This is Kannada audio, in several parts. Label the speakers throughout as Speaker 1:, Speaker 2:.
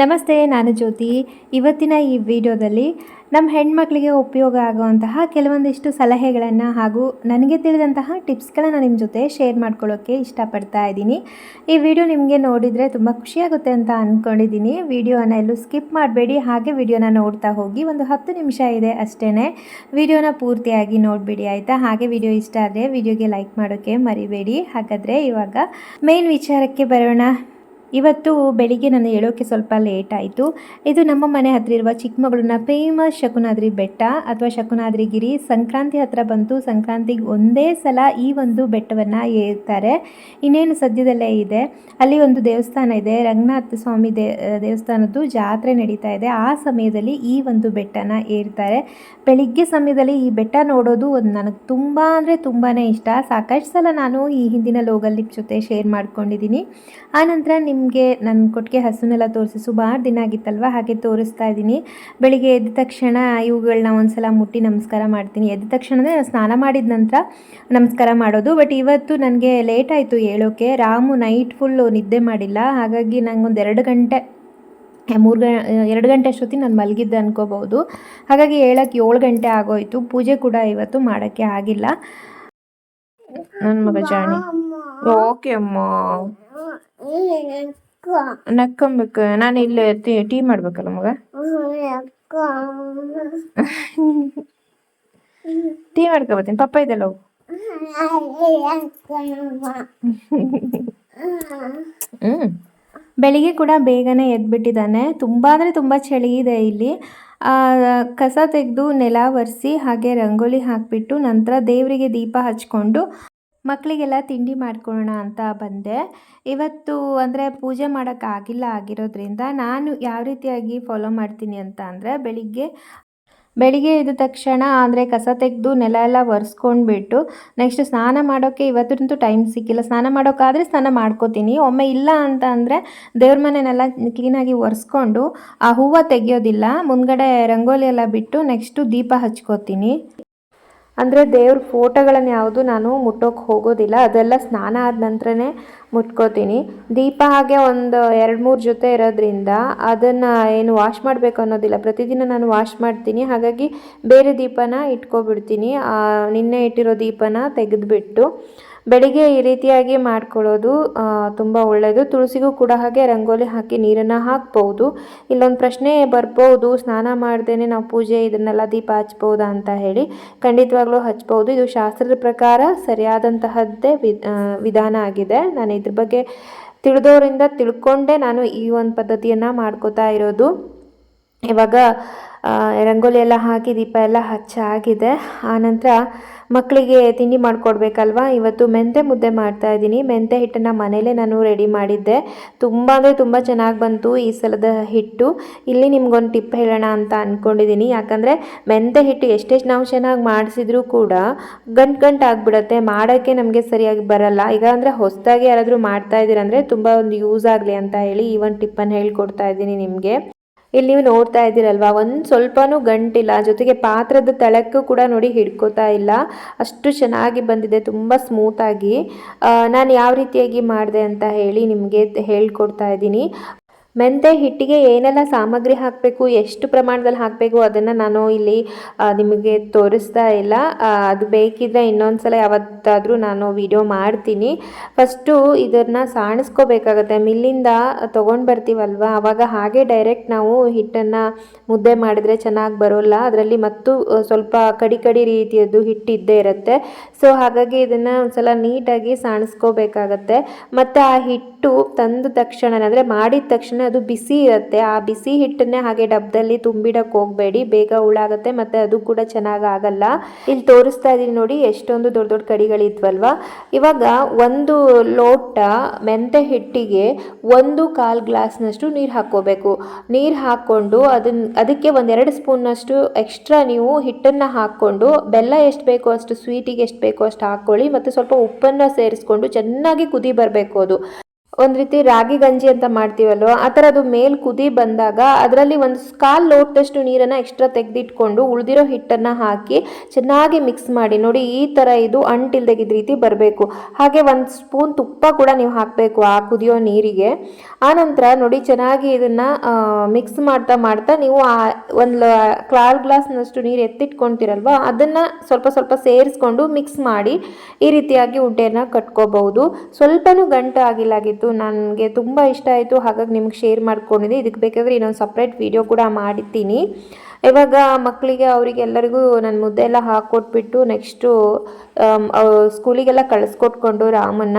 Speaker 1: ನಮಸ್ತೆ, ನಾನು ಜ್ಯೋತಿ. ಇವತ್ತಿನ ಈ ವಿಡಿಯೋದಲ್ಲಿ ನಮ್ಮ ಹೆಣ್ಮಕ್ಳಿಗೆ ಉಪಯೋಗ ಆಗುವಂತಹ ಕೆಲವೊಂದಿಷ್ಟು ಸಲಹೆಗಳನ್ನು ಹಾಗೂ ನನಗೆ ತಿಳಿದಂತಹ ಟಿಪ್ಸ್ಗಳನ್ನು ನಿಮ್ಮ ಜೊತೆ ಶೇರ್ ಮಾಡ್ಕೊಳ್ಳೋಕ್ಕೆ ಇಷ್ಟಪಡ್ತಾ ಇದ್ದೀನಿ. ಈ ವಿಡಿಯೋ ನಿಮಗೆ ನೋಡಿದರೆ ತುಂಬ ಖುಷಿಯಾಗುತ್ತೆ ಅಂತ ಅಂದ್ಕೊಂಡಿದ್ದೀನಿ ವಿಡಿಯೋನ ಎಲ್ಲೂ ಸ್ಕಿಪ್ ಮಾಡಬೇಡಿ. ಹಾಗೆ ವಿಡಿಯೋನ ನೋಡ್ತಾ ಹೋಗಿ ಒಂದು ಹತ್ತು ನಿಮಿಷ ಇದೆ ಅಷ್ಟೇ ವಿಡಿಯೋನ ಪೂರ್ತಿಯಾಗಿ ನೋಡಿಬಿಡಿ, ಆಯಿತಾ? ಹಾಗೆ ವಿಡಿಯೋ ಇಷ್ಟ ಆದರೆ ವಿಡಿಯೋಗೆ ಲೈಕ್ ಮಾಡೋಕ್ಕೆ ಮರಿಬೇಡಿ. ಹಾಗಾದರೆ ಇವಾಗ ಮೇನ್ ವಿಚಾರಕ್ಕೆ ಬರೋಣ. ಇವತ್ತು ಬೆಳಿಗ್ಗೆ ನಾನು ಹೇಳೋಕ್ಕೆ ಸ್ವಲ್ಪ ಲೇಟ್ ಆಯಿತು. ಇದು ನಮ್ಮ ಮನೆ ಹತ್ತಿರ ಇರುವ ಚಿಕ್ಕಮಗಳೂರಿನ ಫೇಮಸ್ ಶಕುನಾದ್ರಿ ಬೆಟ್ಟ ಅಥವಾ ಶಕುನಾದ್ರಿ ಗಿರಿ ಸಂಕ್ರಾಂತಿ ಹತ್ರ ಬಂತು ಸಂಕ್ರಾಂತಿಗೆ ಒಂದೇ ಸಲ ಈ ಒಂದು ಬೆಟ್ಟವನ್ನು ಏರ್ತಾರೆ. ಇನ್ನೇನು ಸದ್ಯದಲ್ಲೇ ಇದೆ. ಅಲ್ಲಿ ಒಂದು ದೇವಸ್ಥಾನ ಇದೆ. ರಂಗನಾಥ ಸ್ವಾಮಿ ದೇ, ದೇವಸ್ಥಾನದ್ದು ಜಾತ್ರೆ ನಡೀತಾ ಇದೆ. ಆ ಸಮಯದಲ್ಲಿ ಈ ಒಂದು ಬೆಟ್ಟನ ಏರ್ತಾರೆ. ಬೆಳಿಗ್ಗೆ ಸಮಯದಲ್ಲಿ ಈ ಬೆಟ್ಟ ನೋಡೋದು ಒಂದು ನನಗೆ ತುಂಬ ಅಂದರೆ ತುಂಬಾ ಇಷ್ಟ. ಸಾಕಷ್ಟು ಸಲ ನಾನು ಈ ಹಿಂದಿನ ಲೋಗಲ್ ಲಿಪ್ ಜೊತೆ ಶೇರ್ ಮಾಡ್ಕೊಂಡಿದ್ದೀನಿ ಆನಂತರ ನಿಮಗೆ ನನ್ನ ಕೊಟ್ಟಿಗೆ ಹಸುನೆಲ್ಲ ತೋರಿಸಿ ಸುಮಾರು ದಿನ ಆಗಿತ್ತಲ್ವ? ಹಾಗೆ ತೋರಿಸ್ತಾ ಇದ್ದೀನಿ. ಬೆಳಿಗ್ಗೆ ಎದ್ದ ತಕ್ಷಣ ಇವುಗಳನ್ನ ಒಂದ್ಸಲ ಮುಟ್ಟಿ ನಮಸ್ಕಾರ ಮಾಡ್ತೀನಿ. ಎದ್ದ ತಕ್ಷಣವೇ ಸ್ನಾನ ಮಾಡಿದ ನಂತರ ನಮಸ್ಕಾರ ಮಾಡೋದು. ಬಟ್ ಇವತ್ತು ನನಗೆ ಲೇಟ್ ಆಯಿತು ಹೇಳೋಕ್ಕೆ ರಾಮು ನೈಟ್ ಫುಲ್ಲು ನಿದ್ದೆ ಮಾಡಿಲ್ಲ. ಹಾಗಾಗಿ ನಂಗೊಂದು ಎರಡು ಗಂಟೆ ಮೂರು ಗ ಎರಡು ಗಂಟೆ ಅಷ್ಟೊತ್ತಿಗೆ ನಾನು ಮಲಗಿದ್ದೆ ಅನ್ಕೋಬಹುದು. ಹಾಗಾಗಿ ಹೇಳಕ್ಕೆ ಏಳು ಗಂಟೆ ಆಗೋಯ್ತು. ಪೂಜೆ ಕೂಡ ಇವತ್ತು ಮಾಡೋಕ್ಕೆ ಆಗಿಲ್ಲ. ನನ್ನ ಮಗ ಜಾಣಿ. ಓಕೆ ಅಮ್ಮ. ನಕ್ಕೊಂಬೇಕು. ನಾನು ಇಲ್ಲಿ ಟೀ ಮಾಡ್ಬೇಕಲ್ಲ ಮಗ? ಟೀ ಮಾಡ್ಕೊಬತ್ತೀನಿ. ಪಪ್ಪ ಇದೆಲ್ಲ ಹೋಗು. ಹ್ಞೂ ಬೆಳಿಗ್ಗೆ ಕೂಡ ಬೇಗನೆ ಎದ್ಬಿಟ್ಟಿದ್ದಾನೆ. ತುಂಬ ಅಂದರೆ ತುಂಬ ಚಳಿ ಇದೆ ಇಲ್ಲಿ. ಆ, ಕಸ ತೆಗೆದು ನೆಲ ಒರೆಸಿ ಹಾಗೆ ರಂಗೋಲಿ ಹಾಕಿಬಿಟ್ಟು ನಂತರ ದೇವರಿಗೆ ದೀಪ ಹಚ್ಕೊಂಡು ಮಕ್ಕಳಿಗೆಲ್ಲ ತಿಂಡಿ ಮಾಡ್ಕೊಳ್ಳೋಣ ಅಂತ ಬಂದೆ. ಇವತ್ತು ಅಂದರೆ ಪೂಜೆ ಮಾಡೋಕ್ಕಾಗಿಲ್ಲ ಆಗಿರೋದ್ರಿಂದ ನಾನು ಯಾವ ರೀತಿಯಾಗಿ ಫಾಲೋ ಮಾಡ್ತೀನಿ ಅಂತ ಅಂದರೆ ಬೆಳಿಗ್ಗೆ ಬೆಳಿಗ್ಗೆ ಎದ್ದ ತಕ್ಷಣ ಅಂದರೆ ಕಸ ತೆಗೆದು ನೆಲ ಎಲ್ಲ ಒರೆಸ್ಕೊಂಡ್ಬಿಟ್ಟು ನೆಕ್ಸ್ಟ್ ಸ್ನಾನ ಮಾಡೋಕ್ಕೆ ಇವತ್ತಂತೂ ಟೈಮ್ ಸಿಕ್ಕಿಲ್ಲ. ಸ್ನಾನ ಮಾಡೋಕ್ಕಾದರೆ ಸ್ನಾನ ಮಾಡ್ಕೋತೀನಿ. ಒಮ್ಮೆ ಇಲ್ಲ ಅಂತ ಅಂದರೆ ದೇವ್ರ ಮನೆನೆಲ್ಲ ಕ್ಲೀನಾಗಿ ಒರೆಸ್ಕೊಂಡು ಆ ಹೂವು ತೆಗೆಯೋದಿಲ್ಲ. ಮುಂದ್ಗಡೆ ರಂಗೋಲಿ ಎಲ್ಲ ಬಿಟ್ಟು ನೆಕ್ಸ್ಟು ದೀಪ ಹಚ್ಕೋತೀನಿ. ಅಂದರೆ ದೇವ್ರ ಫೋಟೋಗಳನ್ನು ಯಾವುದು ನಾನು ಮುಟ್ಟೋಕೆ ಹೋಗೋದಿಲ್ಲ. ಅದೆಲ್ಲ ಸ್ನಾನ ಆದ ನಂತರನೇ ಮುಟ್ಕೋತೀನಿ. ದೀಪ ಹಾಗೆ ಒಂದು ಎರಡು ಮೂರು ಜೊತೆ ಇರೋದ್ರಿಂದ ಅದನ್ನು ಏನು ವಾಶ್ ಮಾಡಬೇಕು ಅನ್ನೋದಿಲ್ಲ. ಪ್ರತಿದಿನ ನಾನು ವಾಶ್ ಮಾಡ್ತೀನಿ. ಹಾಗಾಗಿ ಬೇರೆ ದೀಪನ ಇಟ್ಕೊಬಿಡ್ತೀನಿ. ನಿನ್ನೆ ಇಟ್ಟಿರೋ ದೀಪನ ತೆಗೆದುಬಿಟ್ಟು ಬೆಳಿಗ್ಗೆ ಈ ರೀತಿಯಾಗಿ ಮಾಡ್ಕೊಳ್ಳೋದು ತುಂಬ ಒಳ್ಳೆಯದು ತುಳಸಿಗೂ ಕೂಡ ಹಾಗೆ ರಂಗೋಲಿ ಹಾಕಿ ನೀರನ್ನು ಹಾಕ್ಬೋದು. ಇಲ್ಲೊಂದು ಪ್ರಶ್ನೆ ಬರ್ಬೋದು, ಸ್ನಾನ ಮಾಡ್ದೇ ನಾವು ಪೂಜೆ ಇದನ್ನೆಲ್ಲ ದೀಪ ಹಚ್ಬೋದಾ ಅಂತ ಹೇಳಿ. ಖಂಡಿತವಾಗ್ಲೂ ಹಚ್ಬೋದು. ಇದು ಶಾಸ್ತ್ರದ ಪ್ರಕಾರ ಸರಿಯಾದಂತಹದ್ದೇ ವಿಧಾನ ಆಗಿದೆ. ನಾನು ಇದ್ರ ಬಗ್ಗೆ ತಿಳಿದೋರಿಂದ ತಿಳ್ಕೊಂಡೇ. ನಾನು ಈ ಒಂದು ಪದ್ಧತಿಯನ್ನು ಮಾಡ್ಕೋತಾ ಇರೋದು. ಇವಾಗ ರಂಗೋಲಿ ಎಲ್ಲ ಹಾಕಿ ದೀಪ ಎಲ್ಲ ಹಚ್ಚಾಗಿದೆ. ಆನಂತರ ಮಕ್ಕಳಿಗೆ ತಿಂಡಿ ಮಾಡಿಕೊಡ್ಬೇಕಲ್ವಾ? ಇವತ್ತು ಮೆಂತೆ ಮುದ್ದೆ ಮಾಡ್ತಾ ಇದ್ದೀನಿ. ಮೆಂತೆ ಹಿಟ್ಟನ್ನು ಮನೇಲೇ ನಾನು ರೆಡಿ ಮಾಡಿದ್ದೆ. ತುಂಬ ಅಂದರೆ ತುಂಬ ಚೆನ್ನಾಗಿ ಬಂತು ಈ ಸಲದ ಹಿಟ್ಟು. ಇಲ್ಲಿ ನಿಮ್ಗೊಂದು ಟಿಪ್ ಹೇಳೋಣ ಅಂತ ಅಂದ್ಕೊಂಡಿದ್ದೀನಿ ಯಾಕಂದರೆ ಮೆಂತೆ ಹಿಟ್ಟು ಎಷ್ಟೆಷ್ಟು ನಾವು ಚೆನ್ನಾಗಿ ಮಾಡಿಸಿದ್ರೂ ಕೂಡ ಗಂಟು ಗಂಟು ಆಗಿಬಿಡತ್ತೆ. ಮಾಡೋಕ್ಕೆ ನಮಗೆ ಸರಿಯಾಗಿ ಬರಲ್ಲ. ಈಗ ಅಂದರೆ ಹೊಸದಾಗಿ ಯಾರಾದರೂ ಮಾಡ್ತಾ ಇದ್ದೀರಂದರೆ ತುಂಬ ಒಂದು ಯೂಸ್ ಆಗಲಿ ಅಂತ ಹೇಳಿ ಈ ಒಂದು ಟಿಪ್ಪನ್ನು ಹೇಳ್ಕೊಡ್ತಾ ಇದ್ದೀನಿ ನಿಮಗೆ. ಇಲ್ಲಿ ನೀವು ನೋಡ್ತಾ ಇದ್ದೀರಲ್ವಾ? ಒಂದು ಸ್ವಲ್ಪನೂ ಗಂಟಿಲ್ಲ. ಜೊತೆಗೆ ಪಾತ್ರದ ತಳಕ್ಕೂ ಕೂಡ ನೋಡಿ ಹಿಡ್ಕೋತಾ ಇಲ್ಲ. ಅಷ್ಟು ಚೆನ್ನಾಗಿ ಬಂದಿದೆ, ತುಂಬ ಸ್ಮೂತಾಗಿ ನಾನು ಯಾವ ರೀತಿಯಾಗಿ ಮಾಡಿದೆ ಅಂತ ಹೇಳಿ ನಿಮಗೆ ಹೇಳ್ಕೊಡ್ತಾ ಇದ್ದೀನಿ. ಮೆಂತೆ ಹಿಟ್ಟಿಗೆ ಏನೆಲ್ಲ ಸಾಮಗ್ರಿ ಹಾಕಬೇಕು, ಎಷ್ಟು ಪ್ರಮಾಣದಲ್ಲಿ ಹಾಕಬೇಕು ಅದನ್ನು ನಾನು ಇಲ್ಲಿ ನಿಮಗೆ ತೋರಿಸ್ತಾ ಇಲ್ಲ. ಅದು ಬೇಕಿದ್ರೆ ಇನ್ನೊಂದು ಸಲ ಯಾವತ್ತಾದರೂ ನಾನು ವಿಡಿಯೋ ಮಾಡ್ತೀನಿ. ಫಸ್ಟು ಇದನ್ನು ಸಾಣಿಸ್ಕೋಬೇಕಾಗತ್ತೆ. ಮಿಲ್ಲಿಂದ ತೊಗೊಂಡು ಬರ್ತೀವಲ್ವ? ಆವಾಗ ಹಾಗೆ ಡೈರೆಕ್ಟ್ ನಾವು ಹಿಟ್ಟನ್ನು ಮುದ್ದೆ ಮಾಡಿದರೆ ಚೆನ್ನಾಗಿ ಬರೋಲ್ಲ. ಅದರಲ್ಲಿ ಮತ್ತು ಸ್ವಲ್ಪ ಕಡಿ ಕಡಿ ರೀತಿಯದ್ದು ಹಿಟ್ಟಿದ್ದೇ ಇರುತ್ತೆ. ಸೊ ಹಾಗಾಗಿ ಇದನ್ನು ಒಂದ್ಸಲ ನೀಟಾಗಿ ಸಾಣಿಸ್ಕೋಬೇಕಾಗತ್ತೆ. ಮತ್ತು ಆ ಹಿಟ್ಟು ತಂದ ತಕ್ಷಣ ಅಂದರೆ ಮಾಡಿದ ತಕ್ಷಣ ಅದು ಬಿಸಿ ಇರುತ್ತೆ. ಆ ಬಿಸಿ ಹಿಟ್ಟನ್ನೇ ಹಾಗೆ ಡಬ್ಬದಲ್ಲಿ ತುಂಬಿಡಕ್ಕೆ ಹೋಗಬೇಡಿ. ಬೇಗ ಹುಳಾಗುತ್ತೆ ಮತ್ತು ಅದು ಕೂಡ ಚೆನ್ನಾಗಿ ಆಗಲ್ಲ. ಇಲ್ಲಿ ತೋರಿಸ್ತಾ ಇದ್ದೀನಿ ನೋಡಿ, ಎಷ್ಟೊಂದು ದೊಡ್ಡ ದೊಡ್ಡ ಕಡಿಗಳಿದ್ವಲ್ವ? ಇವಾಗ ಒಂದು ಲೋಟ ಮೆಂತೆ ಹಿಟ್ಟಿಗೆ ಒಂದು ಕಾಲು ಗ್ಲಾಸ್ನಷ್ಟು ನೀರು ಹಾಕ್ಕೋಬೇಕು. ನೀರು ಹಾಕ್ಕೊಂಡು ಅದನ್ನ ಅದಕ್ಕೆ ಒಂದೆರಡು ಸ್ಪೂನ್ನಷ್ಟು ಎಕ್ಸ್ಟ್ರಾ ನೀವು ಹಿಟ್ಟನ್ನು ಹಾಕ್ಕೊಂಡು ಬೆಲ್ಲ ಎಷ್ಟು ಬೇಕೋ ಅಷ್ಟು, ಸ್ವೀಟಿಗೆ ಎಷ್ಟು ಬೇಕೋ ಅಷ್ಟು ಹಾಕ್ಕೊಳ್ಳಿ. ಮತ್ತು ಸ್ವಲ್ಪ ಉಪ್ಪನ್ನು ಸೇರಿಸ್ಕೊಂಡು ಚೆನ್ನಾಗಿ ಕುದಿ ಬರಬೇಕು ಅದು. ಒಂದು ರೀತಿ ರಾಗಿ ಗಂಜಿ ಅಂತ ಮಾಡ್ತೀವಲ್ವ, ಆ ಥರ ಅದು ಮೇಲ್ ಕುದಿ ಬಂದಾಗ ಅದರಲ್ಲಿ ಒಂದು ಕಾಲು ಲೋಟದಷ್ಟು ನೀರನ್ನು ಎಕ್ಸ್ಟ್ರಾ ತೆಗೆದಿಟ್ಕೊಂಡು ಉಳಿದಿರೋ ಹಿಟ್ಟನ್ನು ಹಾಕಿ ಚೆನ್ನಾಗಿ ಮಿಕ್ಸ್ ಮಾಡಿ, ನೋಡಿ ಈ ಥರ ಇದು ಅಂಟಿಲ್ದಗಿದ್ದ ರೀತಿ ಬರಬೇಕು. ಹಾಗೆ ಒಂದು ಸ್ಪೂನ್ ತುಪ್ಪ ಕೂಡ ನೀವು ಹಾಕಬೇಕು ಆ ಕುದಿಯೋ ನೀರಿಗೆ. ಆನಂತರ ನೋಡಿ ಚೆನ್ನಾಗಿ ಇದನ್ನು ಮಿಕ್ಸ್ ಮಾಡ್ತಾ ಮಾಡ್ತಾ ನೀವು ಆ ಒಂದು ಕಾಲು ಗ್ಲಾಸ್ನಷ್ಟು ನೀರು ಎತ್ತಿಟ್ಕೊಳ್ತೀರಲ್ವ ಅದನ್ನು ಸ್ವಲ್ಪ ಸ್ವಲ್ಪ ಸೇರಿಸ್ಕೊಂಡು ಮಿಕ್ಸ್ ಮಾಡಿ ಈ ರೀತಿಯಾಗಿ ಉಂಡೆಯನ್ನು ಕಟ್ಕೋಬಹುದು. ಸ್ವಲ್ಪನೂ ಗಂಟು ಆಗಿಲ್ಲಾಗಿತ್ತು ನನಗೆ ತುಂಬ ಇಷ್ಟ ಆಯಿತು. ಹಾಗಾಗಿ ನಿಮ್ಗೆ ಶೇರ್ ಮಾಡ್ಕೊಂಡಿದ್ದೆ. ಇದಕ್ಕೆ ಬೇಕಾದರೆ ಇನ್ನೊಂದು ಸಪ್ರೇಟ್ ವಿಡಿಯೋ ಕೂಡ ಮಾಡಿದ್ದೀನಿ ಇವಾಗ ಮಕ್ಕಳಿಗೆ ಅವರಿಗೆಲ್ಲರಿಗೂ ನಾನು ಮುದ್ದೆ ಎಲ್ಲ ಹಾಕ್ಕೊಟ್ಬಿಟ್ಟು ನೆಕ್ಸ್ಟು ಸ್ಕೂಲಿಗೆಲ್ಲ ಕಳಿಸ್ಕೊಟ್ಕೊಂಡು ರಾಮನ್ನ.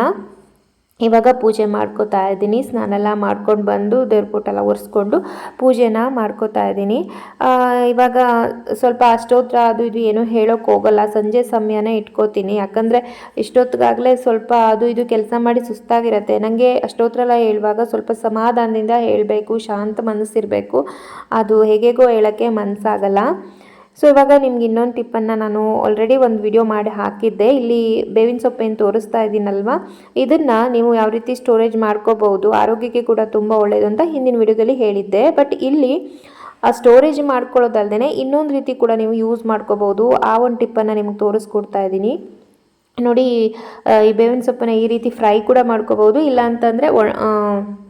Speaker 1: ಇವಾಗ ಪೂಜೆ ಮಾಡ್ಕೋತಾ ಇದ್ದೀನಿ. ಸ್ನಾನ ಎಲ್ಲ ಮಾಡ್ಕೊಂಡು ಬಂದು ದೇವ್ರ ಪುಟ್ಟೆಲ್ಲ ಒರೆಸ್ಕೊಂಡು ಪೂಜೆನ ಮಾಡ್ಕೋತಾ ಇದ್ದೀನಿ. ಇವಾಗ ಸ್ವಲ್ಪ ಅಷ್ಟೋತ್ರ ಅದು ಇದು ಏನೂ ಹೇಳೋಕೆ ಹೋಗಲ್ಲ. ಸಂಜೆ ಸಮಯನೇ ಇಟ್ಕೋತೀನಿ. ಯಾಕಂದರೆ ಇಷ್ಟೊತ್ತಿಗಾಗಲೇ ಸ್ವಲ್ಪ ಅದು ಇದು ಕೆಲಸ ಮಾಡಿ ಸುಸ್ತಾಗಿರುತ್ತೆ. ನನಗೆ ಅಷ್ಟೋತ್ರ ಎಲ್ಲ ಹೇಳುವಾಗ ಸ್ವಲ್ಪ ಸಮಾಧಾನದಿಂದ ಹೇಳಬೇಕು, ಶಾಂತ ಮನಸ್ಸಿರಬೇಕು. ಅದು ಹೇಗೆಗೋ ಹೇಳೋಕ್ಕೆ ಮನಸ್ಸಾಗಲ್ಲ ಸೊ ಇವಾಗ ನಿಮ್ಗೆ ಇನ್ನೊಂದು ಟಿಪ್ಪನ್ನು ನಾನು ಆಲ್ರೆಡಿ ಒಂದು ವಿಡಿಯೋ ಮಾಡಿ ಹಾಕಿದ್ದೆ. ಇಲ್ಲಿ ಬೇವಿನ ಸೊಪ್ಪೇನು ತೋರಿಸ್ತಾ ಇದ್ದೀನಲ್ವ ಇದನ್ನು ನೀವು ಯಾವ ರೀತಿ ಸ್ಟೋರೇಜ್ ಮಾಡ್ಕೋಬಹುದು, ಆರೋಗ್ಯಕ್ಕೆ ಕೂಡ ತುಂಬ ಒಳ್ಳೆಯದು ಅಂತ ಹಿಂದಿನ ವಿಡಿಯೋದಲ್ಲಿ ಹೇಳಿದ್ದೆ. ಬಟ್ ಇಲ್ಲಿ ಆ ಸ್ಟೋರೇಜ್ ಮಾಡ್ಕೊಳ್ಳೋದಲ್ದೇ ಇನ್ನೊಂದು ರೀತಿ ಕೂಡ ನೀವು ಯೂಸ್ ಮಾಡ್ಕೋಬಹುದು. ಆ ಒಂದು ಟಿಪ್ಪನ್ನು ನಿಮ್ಗೆ ತೋರಿಸ್ಕೊಡ್ತಾ ಇದ್ದೀನಿ ನೋಡಿ ಈ ಬೇವಿನ ಸೊಪ್ಪನ್ನ ಈ ರೀತಿ ಫ್ರೈ ಕೂಡ ಮಾಡ್ಕೋಬೋದು ಇಲ್ಲ ಅಂತಂದರೆ ಒಣ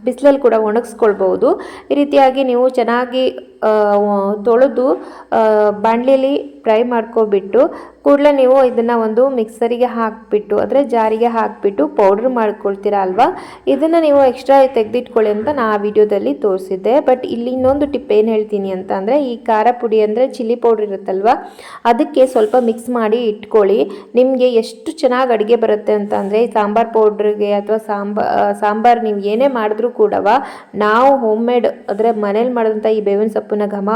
Speaker 1: ಬಿಸಿಲಲ್ಲಿ ಕೂಡ ಒಣಗಿಸ್ಕೊಳ್ಬೋದು ಈ ರೀತಿಯಾಗಿ ನೀವು ಚೆನ್ನಾಗಿ ತೊಳೆದು ಬಾಣಲೆಯಲ್ಲಿ ಫ್ರೈ ಮಾಡ್ಕೊಬಿಟ್ಟು ಕೂಡಲೇ ನೀವು ಇದನ್ನು ಒಂದು ಮಿಕ್ಸರಿಗೆ ಹಾಕಿಬಿಟ್ಟು, ಅಂದರೆ ಜಾರಿಗೆ ಹಾಕಿಬಿಟ್ಟು ಪೌಡ್ರ್ ಮಾಡ್ಕೊಳ್ತೀರ ಅಲ್ವಾ? ಇದನ್ನು ನೀವು ಎಕ್ಸ್ಟ್ರಾ ತೆಗೆದಿಟ್ಕೊಳ್ಳಿ ಅಂತ ನಾ ಆ ವಿಡಿಯೋದಲ್ಲಿ ತೋರಿಸಿದ್ದೆ. ಬಟ್ ಇಲ್ಲಿ ಇನ್ನೊಂದು ಟಿಪ್ ಏನು ಹೇಳ್ತೀನಿ ಅಂತ ಅಂದರೆ, ಈ ಖಾರ ಪುಡಿ ಅಂದರೆ ಚಿಲ್ಲಿ ಪೌಡ್ರ್ ಇರುತ್ತಲ್ವ? ಅದಕ್ಕೆ ಸ್ವಲ್ಪ ಮಿಕ್ಸ್ ಮಾಡಿ ಇಟ್ಕೊಳ್ಳಿ. ನಿಮಗೆ ಎಷ್ಟು ಚೆನ್ನಾಗಿ ಅಡುಗೆ ಬರುತ್ತೆ ಅಂತ ಅಂದರೆ ಸಾಂಬಾರು ಪೌಡ್ರಿಗೆ ಅಥವಾ ಸಾಂಬಾ ಸಾಂಬಾರು ನೀವು ಏನೇ ಮಾಡಿದ್ರೂ ಕೂಡ ನಾವು ಹೋಮ್ ಮೇಡ್ ಅಂದರೆ ಮನೇಲಿ ಮಾಡಿದಂಥ ಈ ಬೇವಿನ ಸೊಪ್ಪಿನ ಘಮ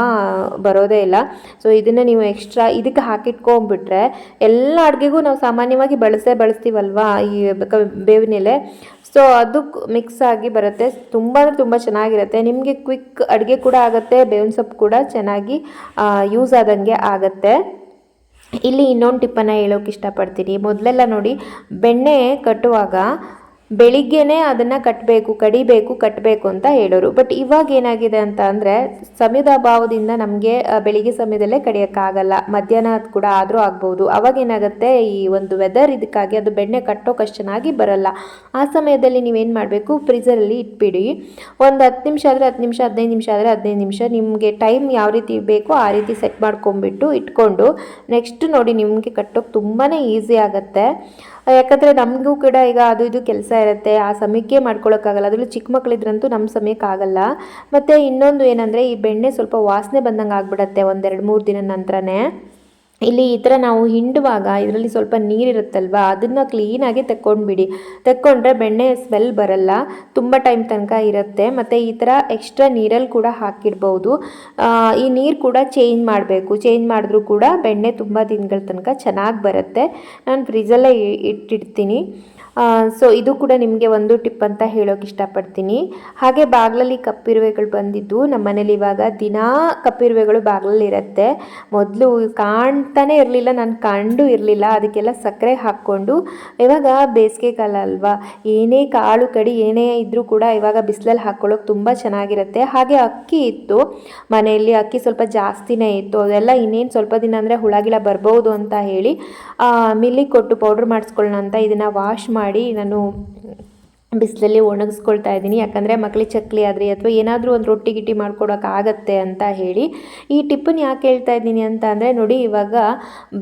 Speaker 1: ಬರೋದೇ ಇಲ್ಲ. ಸೊ ಇದನ್ನು ನೀವು ಎಕ್ಸ್ಟ್ರಾ ಇದಕ್ಕೆ ಹಾಕಿಟ್ಕೊಂಡ್ಬಿಟ್ರೆ ಎಲ್ಲ ಅಡುಗೆಗೂ ನಾವು ಸಾಮಾನ್ಯವಾಗಿ ಬಳಸೇ ಬಳಸ್ತೀವಲ್ವಾ ಈ ಬೇವಿನೆಲೆ ಸೊ ಅದು ಮಿಕ್ಸ್ ಆಗಿ ಬರುತ್ತೆ. ತುಂಬ ಅಂದರೆ ತುಂಬ ಚೆನ್ನಾಗಿರುತ್ತೆ. ನಿಮಗೆ ಕ್ವಿಕ್ ಅಡುಗೆ ಕೂಡ ಆಗುತ್ತೆ, ಬೇವಿನ ಸೊಪ್ಪು ಕೂಡ ಚೆನ್ನಾಗಿ ಯೂಸ್ ಆದಂಗೆ ಆಗುತ್ತೆ. ಇಲ್ಲಿ ಇನ್ನೊಂದು ಟಿಪ್ಪನ್ನು ಹೇಳೋಕೆ ಇಷ್ಟಪಡ್ತೀನಿ. ಮೊದಲೆಲ್ಲ ನೋಡಿ, ಬೆಣ್ಣೆ ಕಟ್ಟುವಾಗ ಬೆಳಿಗ್ಗೆನೇ ಅದನ್ನು ಕಟ್ಟಬೇಕು ಕಡಿಬೇಕು ಕಟ್ಟಬೇಕು ಅಂತ ಹೇಳೋರು. ಬಟ್ ಇವಾಗ ಏನಾಗಿದೆ ಅಂತ ಅಂದರೆ, ಸಮಯದ ಅಭಾವದಿಂದ ನಮಗೆ ಬೆಳಿಗ್ಗೆ ಸಮಯದಲ್ಲೇ ಕಡಿಯೋಕ್ಕಾಗಲ್ಲ ಮಧ್ಯಾಹ್ನ ಕೂಡ ಆದರೂ ಆಗ್ಬೋದು. ಅವಾಗ ಏನಾಗುತ್ತೆ, ಈ ಒಂದು ವೆದರ್ ಇದಕ್ಕಾಗಿ ಅದು ಬೆಣ್ಣೆ ಕಟ್ಟೋ ಚೆನ್ನಾಗಿ ಬರಲ್ಲ. ಆ ಸಮಯದಲ್ಲಿ ನೀವೇನು ಮಾಡಬೇಕು ಫ್ರೀಜರಲ್ಲಿ ಇಟ್ಬಿಡಿ. ಒಂದು ಹತ್ತು ನಿಮಿಷ ಆದರೆ ಹತ್ತು ನಿಮಿಷ, ಹದಿನೈದು ನಿಮಿಷ ಆದರೆ ಹದಿನೈದು ನಿಮಿಷ. ನಿಮಗೆ ಟೈಮ್ ಯಾವ ರೀತಿ ಬೇಕೋ ಆ ರೀತಿ ಸೆಟ್ ಮಾಡ್ಕೊಂಬಿಟ್ಟು ಇಟ್ಕೊಂಡು ನೆಕ್ಸ್ಟ್ ನೋಡಿ ನಿಮಗೆ ಕಟ್ಟೋಕೆ ತುಂಬಾ ಈಸಿ ಆಗುತ್ತೆ. ಯಾಕಂದರೆ ನಮಗೂ ಕೂಡ ಈಗ ಅದು ಇದು ಕೆಲಸ ಇರುತ್ತೆ, ಆ ಸಮಯಕ್ಕೆ ಮಾಡ್ಕೊಳ್ಳೋಕ್ಕಾಗಲ್ಲ ಅದರಲ್ಲೂ ಚಿಕ್ಕ ಮಕ್ಕಳಿದ್ರಂತೂ ನಮ್ಮ ಸಮಯಕ್ಕೆ ಆಗಲ್ಲ. ಮತ್ತು ಇನ್ನೊಂದು ಏನಂದರೆ ಈ ಬೆಣ್ಣೆ ಸ್ವಲ್ಪ ವಾಸನೆ ಬಂದಂಗೆ ಆಗ್ಬಿಡತ್ತೆ ಒಂದೆರಡು ಮೂರು ದಿನ ನಂತರನೇ. ಇಲ್ಲಿ ಈ ಥರ ನಾವು ಹಿಂಡುವಾಗ ಇದರಲ್ಲಿ ಸ್ವಲ್ಪ ನೀರಿರುತ್ತಲ್ವ, ಅದನ್ನು ಕ್ಲೀನಾಗಿ ತೆಕ್ಕೊಂಡ್ಬಿಡಿ. ತೆಕ್ಕೊಂಡ್ರೆ ಬೆಣ್ಣೆ ಸ್ಮೆಲ್ ಬರಲ್ಲ, ತುಂಬ ಟೈಮ್ ತನಕ ಇರುತ್ತೆ. ಮತ್ತು ಈ ಥರ ಎಕ್ಸ್ಟ್ರಾ ನೀರಲ್ಲಿ ಕೂಡ ಹಾಕಿಡ್ಬೋದು. ಈ ನೀರು ಕೂಡ ಚೇಂಜ್ ಮಾಡಬೇಕು. ಚೇಂಜ್ ಮಾಡಿದ್ರೂ ಕೂಡ ಬೆಣ್ಣೆ ತುಂಬ ದಿನಗಳ ತನಕ ಚೆನ್ನಾಗಿ ಬರುತ್ತೆ. ನಾನು ಫ್ರಿಜ್ಜಲ್ಲೇ ಇಟ್ಟಿಡ್ತೀನಿ. ಸೊ ಇದು ಕೂಡ ನಿಮಗೆ ಒಂದು ಟಿಪ್ ಅಂತ ಹೇಳೋಕೆ ಇಷ್ಟಪಡ್ತೀನಿ. ಹಾಗೆ ಬಾಗಿಲಲ್ಲಿ ಕಪ್ಪಿರುವೆಗಳು ಬಂದಿದ್ದು ನಮ್ಮ ಮನೇಲಿ ಇವಾಗ ದಿನಾ ಕಪ್ಪಿರುವೆಗಳು ಬಾಗಿಲಲ್ಲಿ ಇರುತ್ತೆ. ಮೊದಲು ಕಾಣ್ತಾನೆ ಇರಲಿಲ್ಲ, ನಾನು ಕಂಡು ಇರಲಿಲ್ಲ. ಅದಕ್ಕೆಲ್ಲ ಸಕ್ಕರೆ ಹಾಕ್ಕೊಂಡು, ಇವಾಗ ಬೇಸಿಗೆ ಕಾಲ ಅಲ್ವಾ ಏನೇ ಕಾಳು ಕಡಿ ಏನೇ ಇದ್ದರೂ ಕೂಡ ಇವಾಗ ಬಿಸಿಲಲ್ಲಿ ಹಾಕ್ಕೊಳ್ಳೋಕೆ ತುಂಬ ಚೆನ್ನಾಗಿರುತ್ತೆ. ಹಾಗೆ ಅಕ್ಕಿ ಇತ್ತು, ಮನೆಯಲ್ಲಿ ಅಕ್ಕಿ ಸ್ವಲ್ಪ ಜಾಸ್ತಿನೇ ಇತ್ತು. ಅದೆಲ್ಲ ಇನ್ನೇನು ಸ್ವಲ್ಪ ದಿನ ಅಂದರೆ ಹುಳಗಿಳ ಬರ್ಬೋದು ಅಂತ ಹೇಳಿ ಮಿಲ್ಲಿಗೆ ಕೊಟ್ಟು ಪೌಡ್ರ್ ಮಾಡಿಸ್ಕೊಳ್ಳೋಣ ಅಂತ ಇದನ್ನು ವಾಶ್ ಮಾಡಿ ನಾನು ಬಿಸಿಲಲ್ಲಿ ಒಣಗಿಸ್ಕೊಳ್ತಾ ಇದ್ದೀನಿ. ಯಾಕಂದರೆ ಮಕ್ಳಿಗೆ ಚಕ್ಲಿ ಆದರೆ ಅಥವಾ ಏನಾದರೂ ಒಂದು ರೊಟ್ಟಿ ಗಿಟ್ಟಿ ಮಾಡ್ಕೊಡೋಕ್ಕಾಗತ್ತೆ ಅಂತ ಹೇಳಿ. ಈ ಟಿಪ್ಪನ್ನು ಯಾಕೆ ಹೇಳ್ತಾ ಇದ್ದೀನಿ ಅಂತ ಅಂದರೆ ನೋಡಿ, ಇವಾಗ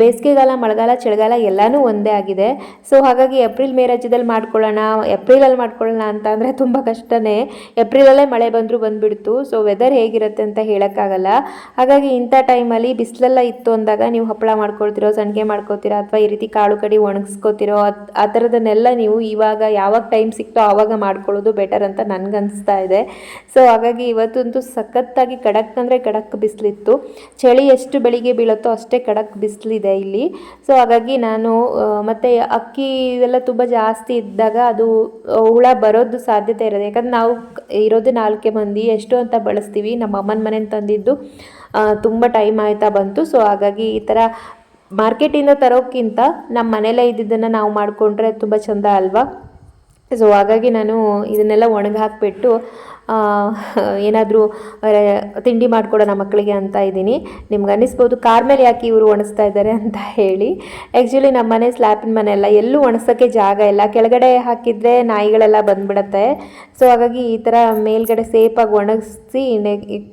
Speaker 1: ಬೇಸಿಗೆಗಾಲ, ಮಳೆಗಾಲ, ಚಳಿಗಾಲ ಎಲ್ಲನೂ ಒಂದೇ ಆಗಿದೆ. ಸೊ ಹಾಗಾಗಿ ಏಪ್ರಿಲ್, ಮೇ ರಾಜ್ಯದಲ್ಲಿ ಮಾಡ್ಕೊಳ್ಳೋಣ, ಏಪ್ರಿಲಲ್ಲಿ ಮಾಡ್ಕೊಳ್ಳೋಣ ಅಂತ ಅಂದರೆ ತುಂಬ ಕಷ್ಟನೇ. ಏಪ್ರಿಲಲ್ಲೇ ಮಳೆ ಬಂದರೂ ಬಂದುಬಿಡ್ತು. ಸೊ ವೆದರ್ ಹೇಗಿರುತ್ತೆ ಅಂತ ಹೇಳೋಕ್ಕಾಗಲ್ಲ. ಹಾಗಾಗಿ ಇಂಥ ಟೈಮಲ್ಲಿ ಬಿಸಿಲೆಲ್ಲ ಇತ್ತು ಅಂದಾಗ ನೀವು ಹಪ್ಪಳ ಮಾಡ್ಕೊಳ್ತಿರೋ ಸಂಡಿಗೆ ಮಾಡ್ಕೊತೀರೋ ಅಥವಾ ಈ ರೀತಿ ಕಾಳು ಕಡಿ ಒಣಗಿಸ್ಕೋತಿರೋ ಆ ಥರದನ್ನೆಲ್ಲ ನೀವು ಇವಾಗ ಯಾವಾಗ ಟೈಮ್ ಸಿಕ್ತೋ ಆವಾಗ ಮಾಡ್ಕೊಳ್ಳೋದು ಬೆಟರ್ ಅಂತ ನನಗನ್ನಿಸ್ತಾ ಇದೆ. ಸೊ ಹಾಗಾಗಿ ಇವತ್ತಂತೂ ಸಖತ್ತಾಗಿ ಕಡಕ್ ಅಂದರೆ ಕಡಕ್ ಬಿಸಿಲಿತ್ತು. ಚಳಿ ಎಷ್ಟು ಬೆಳಿಗ್ಗೆ ಬೀಳುತ್ತೋ ಅಷ್ಟೇ ಕಡಕ್ ಬಿಸಿಲಿದೆ ಇಲ್ಲಿ. ಸೊ ಹಾಗಾಗಿ ನಾನು ಮತ್ತು ಅಕ್ಕಿ ಇದೆಲ್ಲ ತುಂಬ ಜಾಸ್ತಿ ಇದ್ದಾಗ ಅದು ಹುಳ ಬರೋದು ಸಾಧ್ಯತೆ ಇರೋದು. ಯಾಕಂದ್ರೆ ನಾವು ಇರೋದು ನಾಲ್ಕೇ ಮಂದಿ, ಎಷ್ಟು ಅಂತ ಬಳಸ್ತೀವಿ. ನಮ್ಮ ಅಮ್ಮನ ಮನೆಯಿಂದ ತಂದಿದ್ದು ತುಂಬ ಟೈಮ್ ಆಯ್ತಾ ಬಂತು. ಸೊ ಹಾಗಾಗಿ ಈ ಥರ ಮಾರ್ಕೆಟಿಂದ ತರೋಕ್ಕಿಂತ ನಮ್ಮ ಮನೇಲೇ ಇದ್ದಿದ್ದನ್ನು ನಾವು ಮಾಡಿಕೊಂಡ್ರೆ ತುಂಬ ಚೆಂದ ಅಲ್ವಾ? ಸೊ ಹಾಗಾಗಿ ನಾನು ಇದನ್ನೆಲ್ಲ ಒಣಗಿ ಹಾಕಿಬಿಟ್ಟು ಏನಾದರೂ ತಿಂಡಿ ಮಾಡಿಕೊಡೋಣ ಮಕ್ಕಳಿಗೆ ಅಂತ ಇದ್ದೀನಿ. ನಿಮ್ಗೆ ಅನ್ನಿಸ್ಬೋದು, ಕಾರ್ ಮೇಲೆ ಯಾಕೆ ಇವರು ಒಣಸ್ತಾ ಇದ್ದಾರೆ ಅಂತ ಹೇಳಿ. ಆ್ಯಕ್ಚುಲಿ ನಮ್ಮ ಮನೆ ಸ್ಲ್ಯಾಪಿನ ಮನೆ ಎಲ್ಲ ಎಲ್ಲೂ ಒಣಸೋಕ್ಕೆ ಜಾಗ ಇಲ್ಲ. ಕೆಳಗಡೆ ಹಾಕಿದರೆ ನಾಯಿಗಳೆಲ್ಲ ಬಂದುಬಿಡತ್ತೆ. ಸೊ ಹಾಗಾಗಿ ಈ ಥರ ಮೇಲ್ಗಡೆ ಸೇಫಾಗಿ ಒಣಗಿಸಿ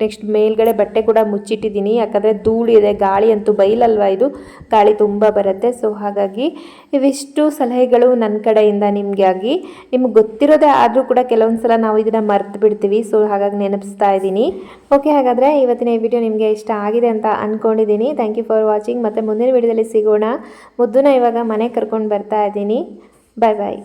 Speaker 1: ನೆಕ್ಸ್ಟ್ ಮೇಲ್ಗಡೆ ಬಟ್ಟೆ ಕೂಡ ಮುಚ್ಚಿಟ್ಟಿದ್ದೀನಿ. ಯಾಕಂದರೆ ಧೂಳು ಇದೆ, ಗಾಳಿ ಅಂತೂ ಬೈಲಲ್ವ ಇದು? ಗಾಳಿ ತುಂಬ ಬರುತ್ತೆ. ಸೊ ಹಾಗಾಗಿ ಇವಿಷ್ಟು ಸಲಹೆಗಳು ನನ್ನ ಕಡೆಯಿಂದ ನಿಮಗೆ ಆಗಿ. ನಿಮ್ಗೆ ಗೊತ್ತಿರೋದೇ ಆದರೂ ಕೂಡ ಕೆಲವೊಂದು ಸಲ ನಾವು ಇದನ್ನು ಮರೆತು ಬಿಡ್ತೀವಿ ಸೊ ಹಾಗಾಗಿ ನೆನಪಿಸ್ತಾ ಇದ್ದೀನಿ. ಓಕೆ ಹಾಗಾದರೆ ಇವತ್ತಿನ ಈ ವಿಡಿಯೋ ನಿಮಗೆ ಇಷ್ಟ ಆಗಿದೆ ಅಂತ ಅಂದ್ಕೊಂಡಿದ್ದೀನಿ ಥ್ಯಾಂಕ್ ಯು ಫಾರ್ ವಾಚಿಂಗ್ ಮತ್ತು ಮುಂದಿನ ವಿಡಿಯೋದಲ್ಲಿ ಸಿಗೋಣ. ಮುದ್ದುನ ಇವಾಗ ಮನೆ ಕರ್ಕೊಂಡು ಬರ್ತಾ ಇದ್ದೀನಿ. ಬಾಯ್ ಬಾಯ್